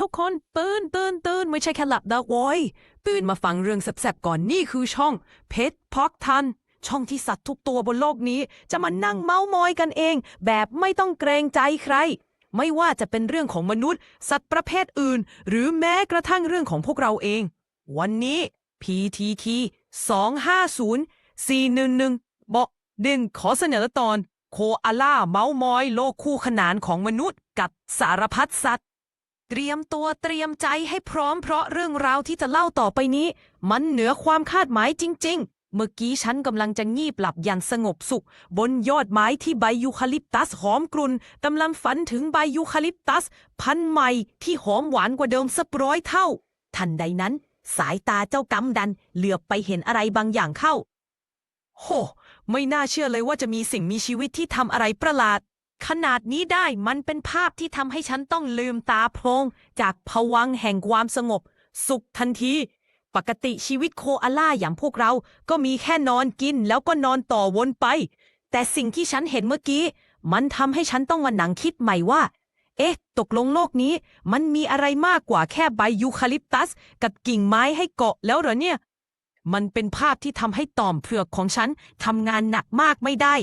ทุกคนตื่นตื่นตื่นไม่ใช่แค่หลับนะโวยตื่นมาฟังเรื่องแสบๆก่อนนี่คือช่องเพชรพอกทัน ช่องที่สัตว์ทุกตัวบนโลกนี้ จะมานั่งเมาส์มอยกันเอง แบบไม่ต้องเกรงใจใคร ไม่ว่าจะเป็นเรื่องของมนุษย์ สัตว์ประเภทอื่น หรือแม้กระทั่งเรื่องของพวกเราเอง วันนี้ PTT 250 411บอกด่นขอเสนอตอน โคอาล่าเมาส์มอย โลกคู่ขนานของมนุษย์กับสารพัดสัตว์ เตรียมตัวเตรียมใจให้พร้อมเพราะเรื่องราวที่จะเล่าต่อไปนี้ มันเหนือความคาดหมายจริง ๆ เมื่อกี้ฉันกำลังจะงีบหลับอย่างสงบสุข บนยอดไม้ที่ใบยูคาลิปตัสหอมกรุ่นกำลังฝันถึงใบยูคาลิปตัส พันธุ์ใหม่ที่หอมหวานกว่าเดิมสักร้อยเท่า ทันใดนั้น สายตาเจ้ากำดันเหลือบไปเห็นอะไรบางอย่างเข้า โห ไม่น่าเชื่อเลยว่าจะมีสิ่งมีชีวิตที่ทำอะไรประหลาด ขนาดนี้ได้มันเป็นภาพที่ทำให้ฉันต้องลืมตาโพลงจากภวังค์แห่งความสงบ สุขทันที ปกติชีวิตโคอาล่าอย่างพวกเรา ก็มีแค่นอนกินแล้วก็นอนต่อวนไป แต่สิ่งที่ฉันเห็นเมื่อกี้ มันทำให้ฉันต้องมาหนังคิดใหม่ว่า เอ๊ะ ตกลงโลกนี้ มันมีอะไรมากกว่าแค่ใบยูคาลิปตัส กับกิ่งไม้ให้เกาะแล้วเหรอเนี่ย มันเป็นภาพที่ทำให้ต่อมเผือกของฉันทำงานหนักมากไม่ได้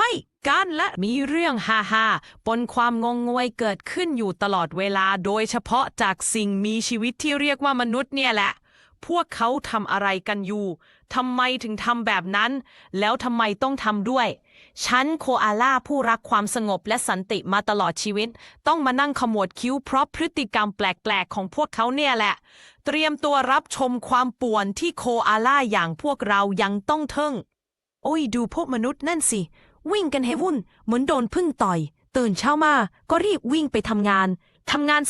ให้การและมีเรื่องฮาฮาปนความงงงวยเกิดขึ้นอยู่ตลอดเวลาโดยเฉพาะจากสิ่งมีชีวิตที่เรียกว่ามนุษย์เนี่ยแหละ พวกเขาทำอะไรกันอยู่ทำไมถึงทำแบบนั้น แล้วทำไมต้องทำด้วย ฉันโคอาล่าผู้รักความสงบและสันติมาตลอดชีวิต ต้องมานั่งขมวดคิ้วเพราะพฤติกรรมแปลก ๆ ของพวกเขาเนี่ยแหละ เตรียมตัวรับชมความป่วนที่โคอาล่าอย่างพวกเรายังต้องเทิงโอ้ยดูพวกมนุษย์นั่นสิ วิ่งกันให้วุ่นเหมือนโดนพึ่งต่อย ตื่นเช้ามาก็รีบวิ่งไปทำงานทำงาน